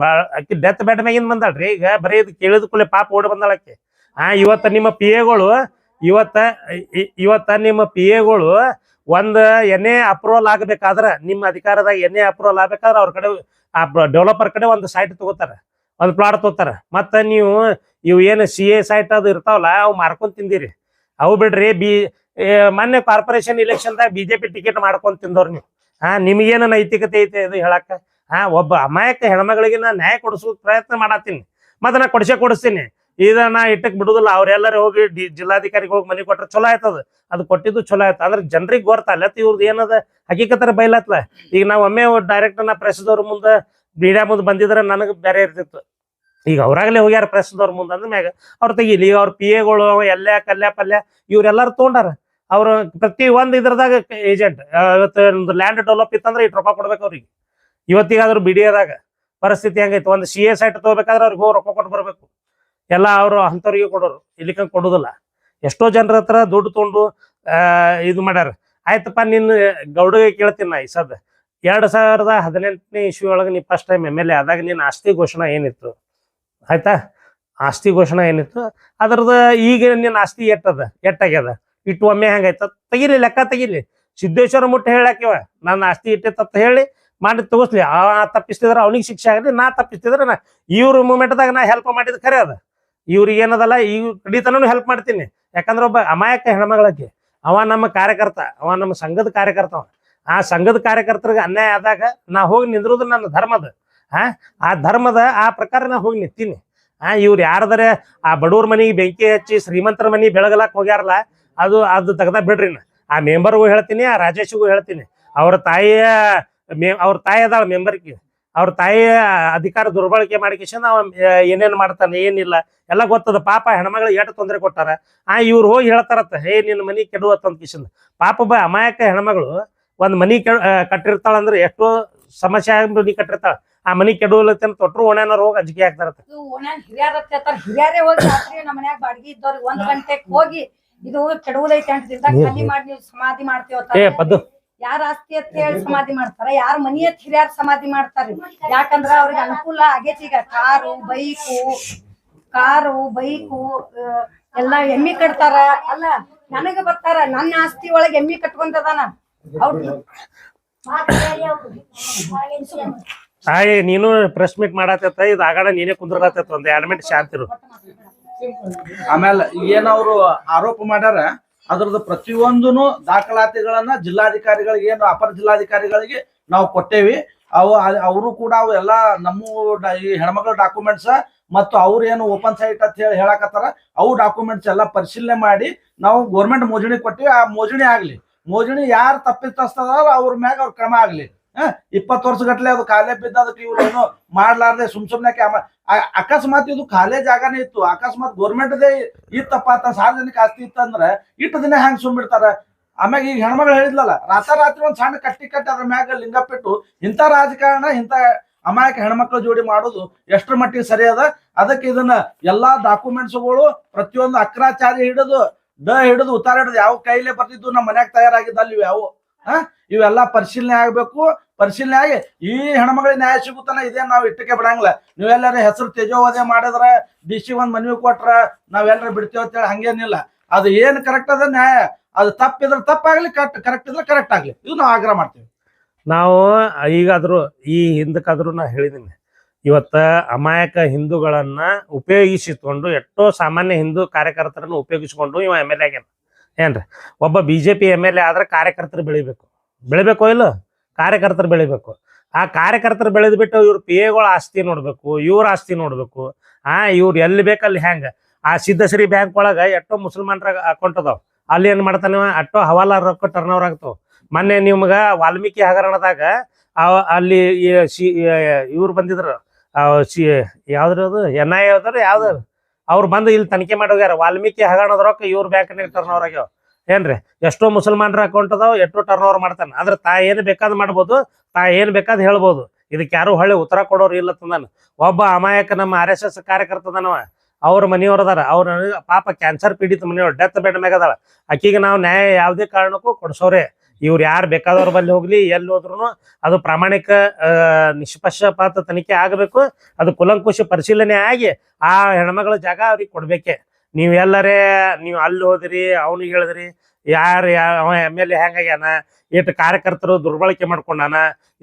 ಬಾ ಆಕಿ ಡೆತ್ ಬೆಡ್ ಮ್ಯಾಗಿಂದ ಬಂದಾಳ್ರಿ. ಈಗ ಬರೀ ಇದು ಕೇಳಿದ ಕೂಡಲೇ ಪಾಪ ಓಡಿ ಬಂದಾಳ ಆಕಿ ಆ, ಇವತ್ತ ನಿಮ್ಮ ಪಿ ಎಗಳು ಇವತ್ತ ಇವತ್ತ ನಿಮ್ಮ ಪಿ ಎಗಳು ಒಂದ್ ಎನ್ಎ ಅಪ್ರೂವಲ್ ಆಗ್ಬೇಕಾದ್ರ, ನಿಮ್ಮ ಅಧಿಕಾರದಾಗ ಎ ಅಪ್ರೂವಲ್ ಆಗ್ಬೇಕಾದ್ರ ಅವ್ರ ಕಡೆ, ಆ ಡೆವಲಪರ್ ಕಡೆ ಒಂದು ಸೈಟ್ ತಗೋತಾರ, ಒಂದು ಪ್ಲಾಟ್ ತಗೋತಾರ. ಮತ್ತ ನೀವು, ಇವು ಏನು ಸಿ ಎ ಸೈಟ್ ಅದು ಇರ್ತಾವಲ್ಲ, ಅವು ಮಾರ್ಕೊಂಡ್ ತಿಂದಿರಿ. ಅವು ಬಿಡ್ರಿ, ಬಿ ಮೊನ್ನೆ ಕಾರ್ಪೊರೇಷನ್ ಇಲೆಕ್ಷನ್ದಾಗ ಬಿಜೆಪಿ ಟಿಕೆಟ್ ಮಾಡ್ಕೊಂಡ್ ತಿಂದವ್ರು ನೀವು. ಹಾ ನಿಮಗೇನು ನೈತಿಕತೆ ಐತೆ ಇದು ಹೇಳಕ್ಕ ಹಾ ಒಬ್ಬ ಅಮಾಯಕ ಹೆಣ್ಮಗಳಿಗೆ ನಾ ನ್ಯಾಯ ಕೊಡಿಸೋ ಪ್ರಯತ್ನ ಮಾಡತ್ತೀನಿ ಮತ್ತೆ ನಾ ಕೊಡಿಸೇ ಕೊಡಿಸ್ತೀನಿ. ಇದ ನಾ ಇಟ್ಟಕ್ ಬಿಡುದಿಲ್ಲ. ಅವ್ರೆಲ್ಲರೂ ಹೋಗಿ ಡಿ ಜಿಲ್ಲಾಧಿಕಾರಿಗೆ ಹೋಗಿ ಮನಿ ಕೊಟ್ರೆ ಚಲೋ ಆಯ್ತದ. ಅದು ಕೊಟ್ಟಿದ್ದು ಚಲೋ ಆಯ್ತು. ಅಂದ್ರೆ ಜನರಿಗೆ ಗೊತ್ತಲ್ಲ ಇವ್ರದ್ದು ಏನದ? ಹಕೀಕತರ ಬೈಲತ್ಲ. ಈಗ ನಾವು ಒಮ್ಮೆ ಡೈರೆಕ್ಟ್ ನಾ ಪ್ರೆಸ್ದವ್ರ ಮುಂದೆ ಮೀಡಿಯಾ ಮುಂದೆ ಬಂದಿದ್ರೆ ನನಗೆ ಬೇರೆ ಇರ್ತಿತ್ತು. ಈಗ ಅವ್ರಾಗಲೇ ಹೋಗ್ಯಾರ ಪ್ರೆಸ್ದವ್ರ ಮುಂದೆ ಅಂದ ಮ್ಯಾಗ ಅವ್ರು ತೆಗಿಲಿ ಈಗ ಅವ್ರ ಪಿ ಎಗಳು ಎಲ್ಲ ಕಲ್ಯ ಪಲ್ಯ ಇವ್ರೆಲ್ಲಾರು ತೊಗೊಂಡಾರ. ಅವ್ರ ಪ್ರತಿ ಒಂದ್ ಇದ್ರದಾಗ ಏಜೆಂಟ್ ಇವತ್ತು ಲ್ಯಾಂಡ್ ಡೆವಲಪ್ ಇತ್ತಂದ್ರೆ ಇಟ್ಟು ರೊಕ್ಕ ಕೊಡ್ಬೇಕು ಅವ್ರಿಗೆ. ಇವತ್ತಿಗಾದ್ರೂ ಬಿಡಿಯೋದಾಗ ಪರಿಸ್ಥಿತಿ ಹೆಂಗೈತೆ? ಒಂದು ಸಿ ಎ ಸೈಟ್ ತಗೋಬೇಕಾದ್ರೆ ಅವ್ರಿಗೆ ಹೋಗಿ ರೊಕ್ಕ ಕೊಟ್ಟು ಬರ್ಬೇಕು. ಎಲ್ಲ ಅವರು ಅಂಥವ್ರಿಗೆ ಕೊಡೋರು. ಇಲ್ಲಿಕ ಕೊಡೋದಿಲ್ಲ. ಎಷ್ಟೋ ಜನರ ಹತ್ರ ದುಡ್ಡು ತೊಗೊಂಡು ಇದು ಮಾಡ್ಯಾರ. ಆಯ್ತಪ್ಪ ನಿನ್ನ ಗೌಡಗೆ ಕೇಳ್ತೀನಿ ನಾ ಈ ಸದ್. ಎರಡು ಸಾವಿರದ ಹದಿನೆಂಟನೇ ಇಸ್ವಿ ಒಳಗೆ ನೀ first time M L A ಆದಾಗ ನಿನ್ನ ಆಸ್ತಿ ಘೋಷಣೆ ಏನಿತ್ತು? ಆಯ್ತಾ? ಆಸ್ತಿ ಘೋಷಣೆ ಏನಿತ್ತು? ಅದ್ರದ್ದು ಈಗ ನಿನ್ನ ಆಸ್ತಿ ಎಟ್ಟದ? ಎಟ್ಟಾಗ್ಯದ? ಇಟ್ಟು ಒಮ್ಮೆ ಹೆಂಗಾಯ್ತ? ತೆಗಿಲಿ, ಲೆಕ್ಕ ತೆಗಿಲಿ. ಸಿದ್ದೇಶ್ವರ ಮುಟ್ಟ ಹೇಳಾಕಿವ ನನ್ನ ಆಸ್ತಿ ಇಟ್ಟಿತ್ತ ಹೇಳಿ, ಮಾಡಿ ತಗೋಸ್ಲಿ ಆ ತಪ್ಪಿಸ್ತಿದ್ರೆ ಅವ್ನಿಗೆ ಶಿಕ್ಷೆ ಆಗಲಿ, ನಾ ತಪ್ಪಿಸ್ತಿದ್ರೆ ನಾ. ಇವ್ರ ಮೂಮೆಂಟ್ದಾಗ ನಾ ಹೆಲ್ಪ್ ಮಾಡಿದ ಖರೆ ಅದ. ಇವ್ರಿಗೆ ಏನದಲ್ಲ, ಈ ಕಡಿತನೂ ಹೆಲ್ಪ್ ಮಾಡ್ತೀನಿ. ಯಾಕಂದ್ರೆ ಒಬ್ಬ ಅಮಾಯಕ ಹೆಣ್ಮಗಳಕ್ಕೆ ಅವ ನಮ್ಮ ಕಾರ್ಯಕರ್ತ, ಅವ ನಮ್ಮ ಸಂಘದ ಕಾರ್ಯಕರ್ತ ಆ ಸಂಘದ ಕಾರ್ಯಕರ್ತರಿಗೆ ಅನ್ಯಾಯ ಆದಾಗ ನಾ ಹೋಗಿ ನಿಂದ್ರೋದು ನನ್ನ ಧರ್ಮದ ಆ ಆ ಧರ್ಮದ ಆ ಪ್ರಕಾರ ನಾ ಹೋಗಿ ನಿಂತೀನಿ. ಆ, ಇವ್ರು ಯಾರದರೆ ಆ ಬಡವ್ರ ಮನೆಗೆ ಬೆಂಕಿ ಹಚ್ಚಿ ಶ್ರೀಮಂತರ ಮನೆ ಬೆಳಗಲಾಕ್ ಹೋಗ್ಯಾರಲ್ಲ, ಅದು ಅದು ತೆಗ್ದ ಬಿಡ್ರಿ ನಾ ಆ ಮೆಂಬರ್ಗೂ ಹೇಳ್ತೀನಿ, ಆ ರಾಜೇಶ್ಗೂ ಹೇಳ್ತೀನಿ. ಅವ್ರ ತಾಯಿಯ, ಮೇ, ಅವ್ರ ತಾಯಿ ಅದಾಳ ಮೆಂಬರ್ಗೆ ಅವ್ರ ತಾಯಿಯ ಅಧಿಕಾರ ದುರ್ಬಳಕೆ ಮಾಡಿಕೇಶನ್ ಅವ ಏನೇನ್ ಮಾಡ್ತಾನೆ ಏನಿಲ್ಲ ಎಲ್ಲ ಗೊತ್ತದ. ಪಾಪ ಹೆಣ್ಮಗಳಿಗೆ ಎಷ್ಟು ತೊಂದರೆ ಕೊಟ್ಟಾರ. ಆ ಇವ್ರು ಹೋಗಿ ಹೇಳ್ತಾರತ್ತ ಹೇ ನಿನ್ನ ಮನಿ ಕೆಡುವತ್ತಂತ ಕಿಶನ್ ಪಾಪ ಬ ಅಮಾಯಕ ಹೆಣ್ಮಗಳು ಒಂದ್ ಮನಿ ಕೆ ಕಟ್ಟಿರ್ತಾಳ ಅಂದ್ರೆ ಎಷ್ಟೋ ಸಮಸ್ಯೆ ಆಗಿ ಮನಿ ಕಟ್ಟಿರ್ತಾಳ. ಆ ಮನಿ ಕೆಡುವಲತ್ತೆ ತೊಟ್ರು ಓಣ್ಯಾನವ್ರು ಹೋಗಿ ಅಂಜಿಕೆ ಆಗ್ತಾರತ್ತ ಹಿರಿಯರ್ ಹೋಗಿ ರಾತ್ರಿ ನಮ್ಮ ಮನ್ಯಾಗ ಬಾಡಿಗೆ ಇದ್ದವ್ರಿಗೆ ಒಂದ್ ಗಂಟೆಗ್ ಹೋಗಿ ಇದು ಕೆಡುವುದೈತೆ ಅಂತ ಖಾಲಿ ಮಾಡಿ ನೀವು ಸಮಾಧಿ ಮಾಡ್ತೀವಿ ಏ ಪದ್ದು. ಯಾರ ಆಸ್ತಿ ಅಂತ ಹೇಳಿ ಸಮಾಧಿ ಮಾಡ್ತಾರ? ಯಾರ ಮನಿ ಹತ್ತಿ ಹಿರಿಯರ್ ಸಮಾಧಿ ಮಾಡ್ತಾರ್ರಿ ಯಾಕಂದ್ರ ಅವ್ರಿಗೆ ಅನುಕೂಲ ಆಗೇತಿ ಈಗ. ಕಾರು ಬೈಕು ಕಾರು ಬೈಕು ಎಲ್ಲಾ ಎಮ್ಮಿ ಕಟ್ತಾರ. ಅಲ್ಲ ನನಗ ಬರ್ತಾರ ನನ್ನ ಆಸ್ತಿ ಒಳಗೆ ಎಮ್ಮಿ ಕಟ್ಕೊಂಡದಾನ ಅವ್ರು ಆಯ್ ನೀನು ಪ್ರೆಸ್ ಮೀಟ್ ಮಾಡತ್ತ ಇದು ಆಗಾಡ ನೀನೇ ಕುಂದ್ರಲತ್ತ ಒಂದ್ ಎರಡ್ ಮಿನಿಟ್ ಶಾಂತಿರು ಆಮೇಲೆ ಏನವ್ರು ಅವ್ರು ಆರೋಪ ಮಾಡ್ಯಾರ ಅದ್ರದ್ದು ಪ್ರತಿಯೊಂದೂ ದಾಖಲಾತಿಗಳನ್ನ ಜಿಲ್ಲಾಧಿಕಾರಿಗಳಿಗೆ ಏನು ಅಪರ ಜಿಲ್ಲಾಧಿಕಾರಿಗಳಿಗೆ ನಾವು ಕೊಟ್ಟೇವಿ. ಅವು ಅವರು ಕೂಡ ಅವು ಎಲ್ಲ ನಮ್ಮ ಈ ಹೆಣ್ಮಕ್ಳ ಡಾಕ್ಯುಮೆಂಟ್ಸ್ ಮತ್ತು ಅವ್ರು ಏನು ಓಪನ್ ಸೈಟ್ ಅಂತ ಹೇಳಿ ಹೇಳಕತ್ತಾರ, ಅವು ಡಾಕ್ಯುಮೆಂಟ್ಸ್ ಎಲ್ಲ ಪರಿಶೀಲನೆ ಮಾಡಿ ನಾವು ಗೌರ್ಮೆಂಟ್ ಮೋಜಣಿ ಕೊಟ್ಟಿವಿ. ಆ ಮೋಜಣಿ ಆಗಲಿ, ಮೋಜಣಿ ಯಾರು ತಸ್ತದಾರ ಅವ್ರ ಮ್ಯಾಗ ಅವ್ರ ಕ್ರಮ ಆಗ್ಲಿ. ಇಪ್ಪತ್ತು ವರ್ಷ ಗಟ್ಲೆ ಅದು ಕಾಲೇ ಬಿದ್ದ ಅದಕ್ಕೆ ಇವ್ರು ಏನು ಮಾಡ್ಲಾರ್ದೆ, ಸುಮ್ ಸುಮ್ನೆ ಅಕಸ್ಮಾತ್ ಇದು ಖಾಲಿ ಜಾಗನೇ ಇತ್ತು. ಅಕಸ್ಮಾತ್ ಗೌರ್ಮೆಂಟ್ದೇ ಇತ್ತಪ್ಪ ಅಂತ ಸಾರ್ವಜನಿಕ ಆಸ್ತಿ ಇತ್ತಂದ್ರೆ ಇಟ್ಟು ದಿನ ಹೆಂಗ್ ಸುಮ್ಬಿಡ್ತಾರ ಆಮ್ಯಾಗ ಈಗ ಹೆಣ್ಮಗಳು ಹೇಳಿದ್ಲಲ್ಲ ರಾತ್ರಿ ಒಂದ್ ಸಣ್ಣ ಕಟ್ಟಿ ಕಟ್ಟಿ ಅದ್ರ ಮ್ಯಾಗ ಲಿಂಗಪ್ಪಿಟ್ಟು ಇಂಥ ರಾಜಕಾರಣ, ಇಂಥ ಅಮಾಯಕ ಹೆಣ್ಮಕ್ಳ ಜೋಡಿ ಮಾಡೋದು ಎಷ್ಟರ ಮಟ್ಟಿಗೆ ಸರಿ ಅದ? ಅದಕ್ಕೆ ಇದನ್ನ ಎಲ್ಲಾ ಡಾಕ್ಯುಮೆಂಟ್ಸ್ಗಳು ಪ್ರತಿಯೊಂದು ಅಕ್ರಾಚಾರಿ ಹಿಡಿದು ಡ ಹಿಡಿದು ಉತ್ತಾರ ಹಿಡಿದು ಯಾವ ಕೈಲೇ ಬರ್ತಿದ್ದು ನಮ್ಮ ಮನ್ಯಾಗ ತಯಾರಾಗಿದ್ದಲ್ಲ ಯಾವ? ಹಾ? ಇವೆಲ್ಲ ಪರಿಶೀಲನೆ ಆಗ್ಬೇಕು. ಪರಿಶೀಲನೆ ಆಗಿ ಈ ಹೆಣ್ಮಗಳಿಗೆ ನ್ಯಾಯ ಸಿಗುತ್ತಾನ ಇದೇ ನಾವು ಇಟ್ಟಕ್ಕೆ ಬಿಡಂಗಿಲ್ಲ. ನೀವೆಲ್ಲರ ಹೆಸರು ತೇಜೋವಧೆ ಮಾಡಿದ್ರ ಡಿ ಸಿ ಒಂದ್ ಮನವಿ ಕೊಟ್ರ ನಾವೆಲ್ಲರ ಬಿಡ್ತೀವಿ ಅಂತೇಳಿ ಹಂಗೇನಿಲ್ಲ. ಅದು ಏನ್ ಕರೆಕ್ಟ್ ಅದ ನ್ಯಾಯ. ಅದು ತಪ್ಪಿದ್ರೆ ತಪ್ಪಾಗ್ಲಿ ಕರೆಕ್ಟ್ ಕರೆಕ್ಟ್ ಇದ್ರೆ ಕರೆಕ್ಟ್ ಆಗ್ಲಿ. ಇದು ನಾವು ಆಗ್ರಹ ಮಾಡ್ತೀವಿ. ನಾವು ಈಗಾದ್ರೂ ಈ ಹಿಂದಕ್ಕಾದ್ರೂ ನಾ ಹೇಳಿದೀನಿ. ಇವತ್ತ ಅಮಾಯಕ ಹಿಂದೂಗಳನ್ನ ಉಪಯೋಗಿಸಿಕೊಂಡು, ಎಷ್ಟೋ ಸಾಮಾನ್ಯ ಹಿಂದೂ ಕಾರ್ಯಕರ್ತರನ್ನು ಉಪಯೋಗಿಸಿಕೊಂಡು ಇವ ಎಂ ಎಲ್ ಎ ಆಗ್ಯಾನ. ಏನ್ರಿ? ಒಬ್ಬ B J P M L A ಆದ್ರೆ ಕಾರ್ಯಕರ್ತರು ಬೆಳಿಬೇಕು. ಬೆಳಿಬೇಕು ಇಲ್ಲ? ಕಾರ್ಯಕರ್ತರು ಬೆಳಿಬೇಕು. ಆ ಕಾರ್ಯಕರ್ತರು ಬೆಳೆದ್ ಬಿಟ್ಟು ಇವ್ರ ಪಿ ಎಗಳ ಆಸ್ತಿ ನೋಡ್ಬೇಕು, ಇವ್ರ ಆಸ್ತಿ ನೋಡ್ಬೇಕು. ಆ, ಇವ್ರು ಎಲ್ಲಿ ಬೇಕಲ್ಲಿ ಹೆಂಗ ಆ ಸಿದ್ದಶ್ರೀ ಬ್ಯಾಂಕ್ ಒಳಗ ಎಷ್ಟೋ ಮುಸಲ್ಮಾನ್ರ ಅಕೌಂಟ್ ಅದಾವ. ಅಲ್ಲಿ ಏನ್ ಮಾಡ್ತಾನೆ ಅಟ್ಟೋ ಹವಾಲಾರ ರೊಕ್ಕ ಟರ್ನ್ ಓವರ್ ಆಗ್ತಾವ. ಮೊನ್ನೆ ನಿಮ್ಗ ವಾಲ್ಮೀಕಿ ಹಗರಣದಾಗ ಅಲ್ಲಿ ಇವ್ರು ಬಂದಿದ್ರು. ಯಾವ್ದ್ರದು? ಎನ್ ಐ ಯಾವ್ದಾರ? ಯಾವ್ದು ಅವ್ರು ಬಂದು ಇಲ್ಲಿ ತನಿಖೆ ಮಾಡೋಗ್ಯಾರ ವಾಲ್ಮೀಕಿ ಹಗರಣದ ರೊಕ್ಕ ಇವ್ರ ಬ್ಯಾಂಕ್ನಾಗ ಟರ್ನ್ ಓವರ್ ಆಗ್ಯಾವ. ಏನ್ರಿ? ಎಷ್ಟೋ ಮುಸಲ್ಮಾನರ ಅಕೌಂಟ್ ಅದಾವ, ಎಷ್ಟು ಟರ್ನ್ ಓವರ್ ಮಾಡ್ತಾನೆ. ಆದ್ರೆ ತಾ ಏನು ಬೇಕಾದ್ ಮಾಡ್ಬೋದು ತಾ ಏನ್ ಬೇಕಾದ್ ಹೇಳ್ಬೋದು. ಇದಕ್ಕೆ ಯಾರು ಹೊಳ್ಳಿ ಉತ್ತರ ಕೊಡೋರು ಇಲ್ಲ ತಂದಾನ. ಒಬ್ಬ ಅಮಾಯಕ ನಮ್ಮ ಆರ್ ಎಸ್ ಎಸ್ ಕಾರ್ಯಕರ್ತದನವ ಅವ್ರ ಮನೆಯವರದಾರ ಅವ್ರ ಪಾಪ ಕ್ಯಾನ್ಸರ್ ಪೀಡಿತ ಮನೆಯವ್ರು. ಡೆತ್ ಬೆಡ್ ಮ್ಯಾಗದಾಳ ಆಕಿಗೆ ನಾವು ನ್ಯಾಯ ಯಾವುದೇ ಕಾರಣಕ್ಕೂ ಕೊಡ್ಸೋರೆ. ಇವ್ರು ಯಾರು ಬೇಕಾದವ್ರ ಬಲ್ಲಿ ಹೋಗ್ಲಿ ಎಲ್ಲಿ ಹೋದ್ರು ಅದು ಪ್ರಾಮಾಣಿಕ ನಿಷ್ಪಕ್ಷಪಾತ ತನಿಖೆ ಆಗಬೇಕು. ಅದು ಕುಲಂಕುಶ ಪರಿಶೀಲನೆ ಆಗಿ ಆ ಹೆಣ್ಮಗಳ ಜಾಗ ಅವ್ರಿಗೆ ಕೊಡ್ಬೇಕೆ. ನೀವು ಎಲ್ಲರೇ ನೀವು ಅಲ್ಲಿ ಹೋದ್ರಿ, ಅವ್ನಿಗೆ ಹೇಳಿದ್ರಿ, ಯಾರು ಅವ ಎಂ ಎಲ್ ಎ ಹೆಂಗಾಗ್ಯಾನ ಇಟ್ಟು ಕಾರ್ಯಕರ್ತರು ದುರ್ಬಳಕೆ ಮಾಡ್ಕೊಂಡಾನ,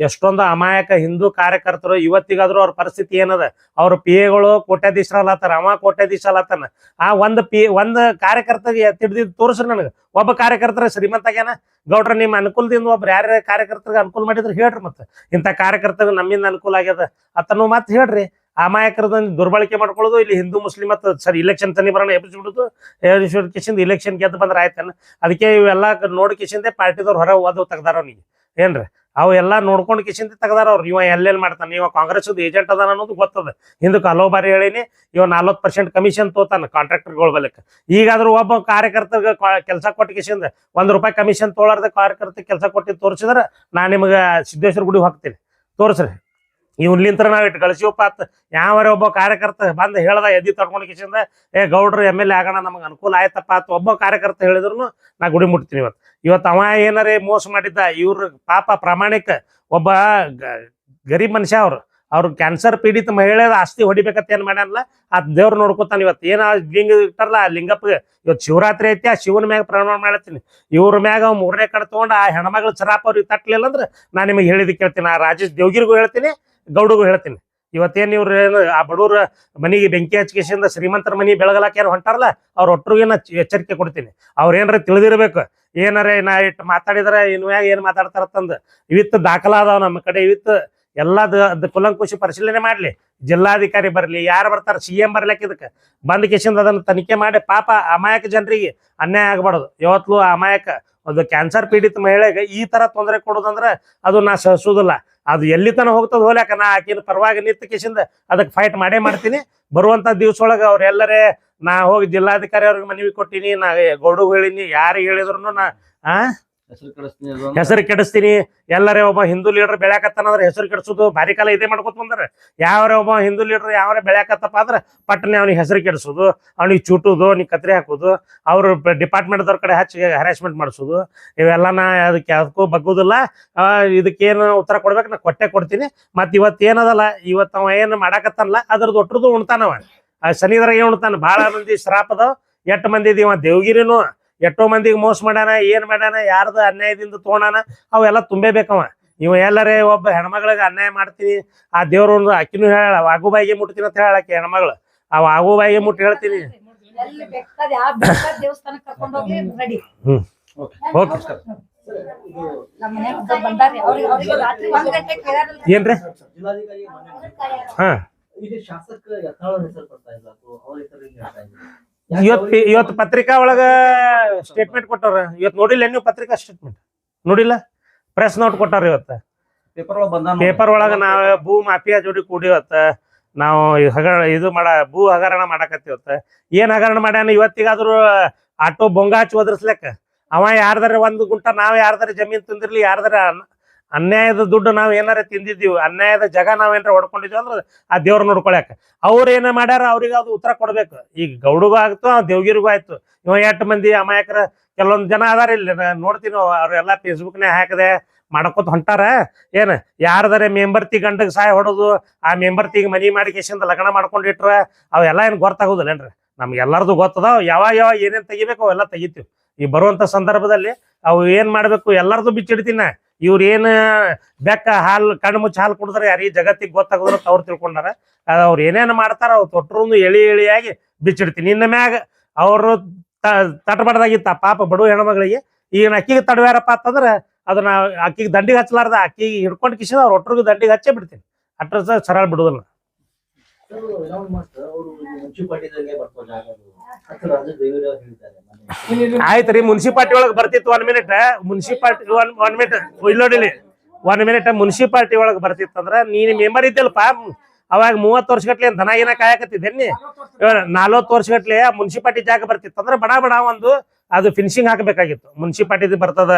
ಎಷ್ಟೊಂದು ಅಮಾಯಕ ಹಿಂದೂ ಕಾರ್ಯಕರ್ತರು ಇವತ್ತಿಗಾದ್ರೂ ಅವ್ರ ಪರಿಸ್ಥಿತಿ ಏನದ? ಅವ್ರ ಪಿ ಎಗಳು ಕೋಟ್ಯಾಧೀಶರಲ್ಲಾತಾರ ಅವ ಕೋಟ್ಯಾಧೀಶಲತ್ತಾನ ಆ ಒಂದ್ ಪಿ ಒಂದ್ ಕಾರ್ಯಕರ್ತ ತಿಳಿದಿದ್ದು ತೋರಿಸ್ರಿ ನನಗೆ. ಒಬ್ಬ ಕಾರ್ಯಕರ್ತರ ಶ್ರೀಮಂತ ಆಗ್ಯಾನ, ಗೌಡ್ರ ನಿಮ್ಮ ಅನುಕೂಲದಿಂದ ಒಬ್ರು ಯಾರ್ಯಾರ ಕಾರ್ಯಕರ್ತರಿಗೆ ಅನುಕೂಲ ಮಾಡಿದ್ರೆ ಹೇಳ್ರಿ ಮತ್ತೆ. ಇಂಥ ಕಾರ್ಯಕರ್ತರಿಗೆ ನಮ್ಮಿಂದ ಅನುಕೂಲ ಆಗ್ಯದ. ಅತನು ಮತ್ತೆ ಹೇಳ್ರಿ ಅಮಾಯಕರದನ್ನ ದುರ್ಬಳಕೆ ಮಾಡ್ಕೊಳ್ಳೋದು, ಇಲ್ಲಿ ಹಿಂದೂ, ಮುಸ್ಲಿಂ ಮತ್ತು ಸರಿ ಇಲೆಕ್ಷನ್ ತನಿ ಬರೋಣ ಎಬ್ಬಿಸ್ಬಿಡುದು ಕಿಶಿಂದ ಇಲೆಕ್ಷನ್ ಗೆದ್ದು ಬಂದ್ರೆ ಆಯ್ತಾನ? ಅದಕ್ಕೆ ಇವೆಲ್ಲ ನೋಡಿ ಕಿಶಿಂದೆ ಪಾರ್ಟಿದವ್ರು ಹೊರ ಓದೋ ತೆಗ್ದಾರ ಅವ್ನಿಗೆ. ಏನ್ರಿ? ಅವು ಎಲ್ಲ ನೋಡ್ಕೊಂಡು ಕಿಶಿಂದ ತೆಗ್ದಾರ ಅವ್ರು. ಇವ ಎಲ್ಲೆಲ್ಲಿ ಮಾಡ್ತಾನೆ? ಇವ ಕಾಂಗ್ರೆಸ್ ಏಜೆಂಟ್ ಅದಾನ ಅನ್ನೋದು ಗೊತ್ತದ. ಹಿಂದಕ್ಕೆ ಹಲವು ಬಾರಿ ಹೇಳಿನಿ, ಇವ ನಲ್ವತ್ತು ಪರ್ಸೆಂಟ್ ಕಮಿಷನ್ ತೋತಾನ ಕಾಂಟ್ರಾಕ್ಟರ್ಗಳ ಬಲಕ್ಕೆ ಈಗಾದ್ರೂ ಒಬ್ಬ ಕಾರ್ಯಕರ್ತರಿಗೆ ಕೆಲಸ ಕೊಟ್ಟು ಕಿಶಿಂದ, ಒಂದು ರೂಪಾಯಿ ಕಮಿಷನ್ ತೋಳಾರ್ದ ಕಾರ್ಯಕರ್ತ ಕೆಲಸ ಕೊಟ್ಟು ತೋರಿಸಿದ್ರೆ ನಾ ನಿಮಗೆ ಸಿದ್ದೇಶ್ವರ ಗುಡಿ ಹೋಗ್ತೀನಿ. ತೋರಿಸ್ರಿ. ಇವ್ಲಿಂತ್ರ ನಾವ್ ಇಟ್ಟು ಕಳಿಸಿವಪ್ಪ ಅತ್ ಯಾವರ ಒಬ್ಬ ಕಾರ್ಯಕರ್ತ ಬಂದ್ ಹೇಳ್ದ ಎದಿ ತಡ್ಕೊಂಡು ಕಿಶಿಂದ, ಏ, ಗೌಡ್ರು, ಎಂ ಎಲ್ ಎ ಆಗೋಣ, ನಮಗೆ ಅನುಕೂಲ ಆಯ್ತಪ್ಪ ಅಂತ ಒಬ್ಬ ಕಾರ್ಯಕರ್ತ ಹೇಳಿದ್ರು ನಾ ಗುಡಿ ಮುಟ್ತೀನಿ ಇವತ್ತು ಇವತ್ತು ಅವ ಏನಾರೇ ಮೋಸ ಮಾಡಿದ್ದ, ಇವ್ರ ಪಾಪ ಪ್ರಾಮಾಣಿಕ ಒಬ್ಬ ಗರೀಬ್ ಮನುಷ್ಯ ಅವ್ರು. ಅವ್ರು ಕ್ಯಾನ್ಸರ್ ಪೀಡಿತ ಮಹಿಳೆಯರ ಆಸ್ತಿ ಹೊಡಿಬೇಕಂತ ಏನ್ ಮಾಡ್ಯಾನಲ್ಲ ಆ ದೇವ್ರು ನೋಡ್ಕೊತಾನೆ ಇವತ್ತು ಏನ ಲಿಂಗ ಇಟ್ಟಾರಲ್ಲ, ಆ ಲಿಂಗಪ್ಪಗೆ ಇವತ್ತು ಶಿವರಾತ್ರಿ ಐತಿ, ಆ ಶಿವನ ಮ್ಯಾಗ ಪ್ರಮಾಣ ಮಾಡತ್ತೀನಿ ಇವ್ರ ಮ್ಯಾಗ ಅವ್ ಮೂರನೇ ಕಡೆ ತಗೊಂಡು ಆ ಹೆಣ್ಮಗಳ ಚರಾಪ ಅವ್ರಿಗೆ ತಟ್ಟಲಿಲ್ಲ ಅಂದ್ರೆ ನಾ ನಿಮಗೆ ಹೇಳಿದ್ ಕೇಳ್ತೀನಿ. ಆ ರಾಜೇಶ್ ದೇವ್ಗಿರಿಗೂ ಹೇಳ್ತೀನಿ ಗೌಡಗೂ ಹೇಳ್ತೀನಿ. ಇವತ್ತೇನು ಇವ್ರು ಏನು, ಆ ಬಡವ್ರ ಮನಿಗೆ ಬೆಂಕಿ ಹಚ್ಕೇಶಿಂದ ಶ್ರೀಮಂತರ ಮನೆ ಬೆಳಗಲಾಕ ಯಾರು ಹೊಂಟಾರಲ್ಲ, ಅವ್ರ ಒಟ್ಟರಿಗೆ ನಾ ಎಚ್ಚರಿಕೆ ಕೊಡ್ತೀನಿ. ಅವ್ರ ಏನಾರ ತಿಳಿದಿರ್ಬೇಕು, ಏನಾರ ನಾ ಇಟ್ಟು ಮಾತಾಡಿದ್ರೆ ಇನ್ನು ಏನ್ ಮಾತಾಡ್ತಾರತ್ತಂದು ಇವತ್ತು ದಾಖಲಾದವ ನಮ್ಮ ಕಡೆ ಇವತ್ತು ಎಲ್ಲದ ಕುಲಂಕುಷಿ ಪರಿಶೀಲನೆ ಮಾಡ್ಲಿ. ಜಿಲ್ಲಾಧಿಕಾರಿ ಬರಲಿ, ಯಾರು ಬರ್ತಾರ, ಸಿ ಎಂ ಬರ್ಲಿಕ್ಕೆ ಇದಕ್ಕೆ ಬಂದ್ ಕೇಸಿಂದ ಅದನ್ನ ತನಿಖೆ ಮಾಡಿ ಪಾಪ ಅಮಾಯಕ ಜನರಿಗೆ ಅನ್ಯಾಯ ಆಗಬಾರ್ದು. ಯಾವತ್ತೂ ಅಮಾಯಕ ಒಂದು ಕ್ಯಾನ್ಸರ್ ಪೀಡಿತ ಮಹಿಳೆಗೆ ಈ ತರ ತೊಂದರೆ ಕೊಡೋದಂದ್ರೆ ಅದು ನಾ ಸಹಿಸೋದಿಲ್ಲ. ಅದು ಎಲ್ಲಿ ತನಕ ಹೋಗ್ತದ ಹೋಲ್ಯಾಕ ನಾ ಆಕಿನ ಪರವಾಗಿ ನಿಂತ ಕಿಶಿಂದ ಅದಕ್ಕೆ ಫೈಟ್ ಮಾಡೇ ಮಾಡ್ತೀನಿ. ಬರುವಂತ ದಿವ್ಸ ಒಳಗ ಅವ್ರೆಲ್ಲರೇ, ನಾ ಹೋಗಿ ಜಿಲ್ಲಾಧಿಕಾರಿ ಅವ್ರಿಗೆ ಮನವಿ ಕೊಟ್ಟಿನಿ, ನಾ ಗೌಡಗ್ ಹೇಳಿನಿ, ಯಾರಿಗೆ ಹೇಳಿದ್ರು ನಾ, ಆ? ಹೆಸರು ಕೆಡಿಸ್ತೀನಿ. ಎಲ್ಲರೇ ಒಬ್ಬ ಹಿಂದೂ ಲೀಡರ್ ಬೆಳ್ಯಾಕತ್ತಾನಂದ್ರೆ ಹೆಸರು ಕೆಡಿಸೋದು ಭಾರಿ ಕಾಲ ಇದೇ ಮಾಡ್ಕೊತ ಬಂದ್ರೆ. ಯಾವ್ರೆ ಒಬ್ಬ ಹಿಂದೂ ಲೀಡರ್ ಯಾವ್ರೆ ಬೆಳ್ಯಾಕತ್ತಪ್ಪ ಅಂದ್ರೆ ಪಟ್ಟನೆ ಅವ್ನಿಗೆ ಹೆಸರು ಕೆಡಿಸೋದು, ಅವ್ನಿಗೆ ಚೂಟುದು, ಅವ್ನಿಗೆ ಕತ್ರಿ ಹಾಕೋದು ಡಿಪಾರ್ಟ್ಮೆಂಟ್ ಡಿಪಾರ್ಟ್ಮೆಂಟ್ದವ್ರ ಕಡೆ ಹಚ್ಚಿ ಹ್ಯಾರಾಸ್ಮೆಂಟ್ ಮಾಡಿಸೋದು. ಇವೆಲ್ಲ ನಾ ಅದಕ್ಕೆ ಅದಕ್ಕೂ ಬಗ್ಗುದಿಲ್ಲ. ಇದಕ್ಕೇನು ಉತ್ತರ ಕೊಡ್ಬೇಕು, ನಾ ಕೊಟ್ಟೆ ಕೊಡ್ತೀನಿ. ಮತ್ತೆ ಇವತ್ತು ಏನದಲ್ಲ, ಇವತ್ತು ಅವ ಏನು ಮಾಡಾಕತ್ತಾನಲ್ಲ, ಅದ್ರದ್ದು ಒಟ್ಟರದು ಉಣ್ತಾನವ ಏನ್ ಉಣ್ತಾನ? ಭಾಳ ಮಂದಿ ಶ್ರಾಪದ ಎಟ್ಟು ಮಂದಿ ಇದೀವ ದೇವಗಿರಿನು. ಎಷ್ಟೋ ಮಂದಿಗೆ ಮೋಸ ಮಾಡ್ಯಾನ ಏನ್ ಮಾಡ್ಯಾನ ಯಾರ್ದು ಅನ್ಯಾಯದಿಂದ ತೊಗೊಂಡಾನ ಅವೆಲ್ಲ ತುಂಬೇಬೇಕವ. ಇವ ಎಲ್ಲರೇ ಒಬ್ಬ ಹೆಣ್ಮಗಳಿಗೆ ಅನ್ಯಾಯ ಮಾಡ್ತೀನಿ ಆ ದೇವ್ರ ಒಂದು ಅಕ್ಕಿನೂ ಹೇಳ ವಾಗುಬಾಯಿಗೆ ಮುಟ್ತೀನಿ ಅಂತ ಹೇಳಕ್ಕೆ ಹೆಣ್ಮಗಳು. ಆ ವಾಗುಬಾಯಿಗೆ ಮುಟ್ಟಿ ಹೇಳ್ತೀನಿ. ಎಲ್ಲಿ ಬೇಕಾದ ಯಾವ ಬೇಕಾದ ದೇವಸ್ಥಾನಕ್ಕೆ ಕರ್ಕೊಂಡು ಹೋಗ್ಲಿ ರೆಡಿ. ಓಕೆ. ನಮ್ಮ ಮನ್ಯಾಗ ಬಂದಾರ್ರಿ ಅವ್ರಿಗೆ ಅವ್ರಿಗೆ ರಾತ್ರಿ ಒಂದ್ ಗಂಟೆ ಕೇಳ್ಯಾರಲ್ಲ ಏನ್ರಿ? ಹಾ. ಇವತ್ತು ಪತ್ರಿಕಾ ಒಳಗ ಸ್ಟೇಟ್ಮೆಂಟ್ ಕೊಟ್ಟಾರ ಇವತ್ ನೋಡಿಲ್ಲ ನೀವು ಪತ್ರಿಕಾ ಸ್ಟೇಟ್ಮೆಂಟ್ ನೋಡಿಲ್ಲ? ಪ್ರೆಸ್ ನೋಟ್ ಕೊಟ್ಟಾರ ಇವತ್ತ. ಪೇಪರ್ ಒಳಗೆ ನಾವ್ ಭೂ ಮಾಫಿಯಾ ಜೋಡಿ ಕೂಡಿವತ್ತ ನಾವು ಹಗರಣ ಇದು ಮಾಡ ಭೂ ಹಗರಣ ಮಾಡಾಕತ್ತಿವತ್ತ ಏನ್ ಹಗರಣ ಮಾಡ್ಯಾನ? ಇವತ್ತಿಗಾದ್ರೂ ಆಟೋ ಬೊಂಗ ಹಚ್ಚಿ ಒದರ್ಸ್ಲಕ್ಕ? ಅವ ಯಾರ್ದಾರ ಒಂದು ಗುಂಟ ನಾವ್ ಯಾರ್ದಾರ ಜಮೀನ್ ತಿಂದಿರ್ಲಿ ಯಾರ್ದಾರ ಅನ್ಯಾಯದ ದುಡ್ಡು ನಾವು ಏನಾರ ತಿಂದಿದ್ದೀವಿ, ಅನ್ಯಾಯದ ಜಾಗ ನಾವ್ ಏನಾರ ಹೊಡ್ಕೊಂಡಿದ್ವಿ ಅಂದ್ರೆ ಆ ದೇವ್ರ ನೋಡ್ಕೊಳಕ ಅವ್ರು ಏನ ಮಾಡ್ಯಾರ ಅವ್ರಿಗೆ ಅದು ಉತ್ತರ ಕೊಡ್ಬೇಕು. ಈಗ ಗೌಡಗೂ ಆಗ್ತು ಆ ದೇವ್ಗಿರಿಗೂ ಆಯ್ತು. ಇವ ಎಂಟು ಮಂದಿ ಅಮಾಯಕರ ಕೆಲವೊಂದು ಜನ ಅದಾರ ಇಲ್ಲಿ ನೋಡ್ತೀನಿ ಅವ್ರೆಲ್ಲ ಫೇಸ್ಬುಕ್ನೇ ಹಾಕದೆ ಮಾಡ್ಕೊತ ಹೊಂಟಾರ. ಏನ್ ಯಾರದಾರೆ ಮೆಂಬರ್ತಿ ಗಂಡಗೆ ಸಹಾಯ ಹೊಡೋದು, ಆ ಮೆಂಬರ್ತಿಗೆ ಮನಿ ಮಾಡಿ ಕೇಸಿಂದ ಲಗ್ನ ಮಾಡ್ಕೊಂಡಿಟ್ರ ಅವೆಲ್ಲ ಏನು ಗೊತ್ತಾಗೋದಿಲ್ಲೇನ್ರಿ ನಮ್ಗೆ ಎಲ್ಲಾರ್ದು ಗೊತ್ತದ ಯಾವಾಗ ಯಾವಾಗ ಏನೇನು ತೆಗಿಬೇಕು ಅವೆಲ್ಲ ತೆಗಿತೀವಿ. ಈ ಬರುವಂತ ಸಂದರ್ಭದಲ್ಲಿ ಅವು ಏನು ಮಾಡಬೇಕು ಎಲ್ಲರದು ಬಿಚ್ಚಿಡ್ತೀನ. ಇವ್ರ ಏನ್ ಬೆಕ್ಕ ಹಾಲು ಕಣ್ಣು ಮುಚ್ಚಿ ಹಾಲು ಕುಡಿದ್ರೆ ಯಾರಿಗೆ ಜಗತ್ತಿಗೆ ಗೊತ್ತಾಗೋದ್ರ ಅವ್ರು ತಿಳ್ಕೊಂಡಾರ. ಅದು ಅವ್ರು ಏನೇನು ಮಾಡ್ತಾರ ಅವ್ರು ತೊಟ್ಟರು ಎಳಿ ಎಳಿಯಾಗಿ ಬಿಚ್ಚಿಡ್ತೀನಿ. ಇನ್ನ ಮ್ಯಾಗ ಅವರು ತಟ್ಟಬಾರ್ದಾಗಿತ್ತ ಪಾಪ ಬಡವ ಹೆಣ್ಮಗಳಿಗೆ. ಈಗಿನ ಅಕ್ಕಿಗೆ ತಡವ್ಯಾರಪ್ಪ ಅಂತಂದ್ರೆ ಅದನ್ನ ಅಕ್ಕಿಗೆ ದಂಡಿಗೆ ಹಚ್ಚಲಾರ್ದ, ಅಕ್ಕಿಗೆ ಹಿಡ್ಕೊಂಡು ಕಿಸಿದ ಅವ್ರು ಒಟ್ಟರಿಗೂ ದಂಡಿಗೆ ಹಚ್ಚೇ ಬಿಡ್ತೀನಿ. ಅಟ್ರ ಸರಳ ಬಿಡುದಿಲ್ಲ. ಆಯ್ತು ರೀ, ಮುನ್ಸಿಪಾಲ್ಟಿ ಒಳಗೆ ಬರ್ತಿತ್ತು one minute municipality one one minute ಇಲ್ಲೋಡಿಲಿ one minute municipality ಒಳಗೆ ಬರ್ತಿತ್ತಂದ್ರ ನೀನ್ ಮೆಂಬರ್ ಇದ್ದಲ್ಪ ಅವಾಗ ಮೂವತ್ತು ವರ್ಷ ಗಟ್ಲೆ ದನ ಏನ ಕಾಯಕತ್ತಿದ್ದೆ ನೀ ನಲ್ವತ್ತು ವರ್ಷ ಗಟ್ಲೆ ಮುನ್ಸಿಪಾಲ್ಟಿ ಜಾಗ ಬರ್ತಿತ್ತಂದ್ರ ಬಡ ಬಡ ಒಂದು ಅದು ಫಿನಿಶಿಂಗ್ ಹಾಕಬೇಕಾಗಿತ್ತು. ಮುನ್ಸಿಪಾಲ್ಟಿ ಬರ್ತದ.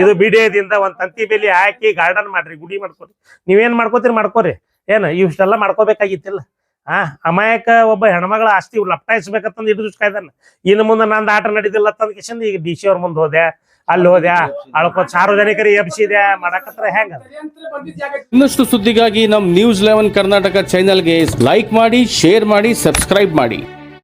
ಇದು ಬಿಡಿಯದಿಂದ ಒಂದ್ ತಂತಿ ಬೆಲಿ ಹಾಕಿ ಗಾರ್ಡನ್ ಮಾಡ್ರಿ, ಗುಡಿ ಮಾಡ್ಕೊರಿ. ನೀವೇನ್ ಮಾಡ್ಕೋತೀರಿ ಮಾಡ್ಕೋರಿ. ಏನ ಇವಿಷ್ಟೆಲ್ಲ ಮಾಡ್ಕೋಬೇಕಾಗಿತ್ತಿಲ್ಲ. ಆ, ಅಮಾಯಕ ಒಬ್ಬ ಹೆಣ್ಮಗಳ ಆಸ್ತಿ ಲಪ್ಟಾಯಿಸ್ಬೇಕಂತಂದ್ ಹಿಡಿದು ಕಾಯ್ದಾನ. ಇನ್ನು ಮುಂದೆ ನಂದು ಆಟ ನಡೀತಿಲ್ಲ ಅಂತಂದ್ ಕಿಶನ್ ಈಗ ಡಿ ಸಿ ಅವ್ರ ಮುಂದೆ ಹೋದೆ. ಅಲ್ಲಿ ಹೋದ್ಯ ಅಳ್ಕೊ ಸಾರ್ವಜನಿಕರಿಗೆ ಎಬ್ಸಿದೆ ಮಾಡಕತ್ರ ಹೆಂಗ ಇನ್ನಷ್ಟು ಸುದ್ದಿಗಾಗಿ ನಮ್ಮ ನ್ಯೂಸ್ ಲೆವೆನ್ ಕರ್ನಾಟಕ ಚಾನೆಲ್ಗೆ ಲೈಕ್ ಮಾಡಿ ಶೇರ್ ಮಾಡಿ ಸಬ್ಸ್ಕ್ರೈಬ್ ಮಾಡಿ.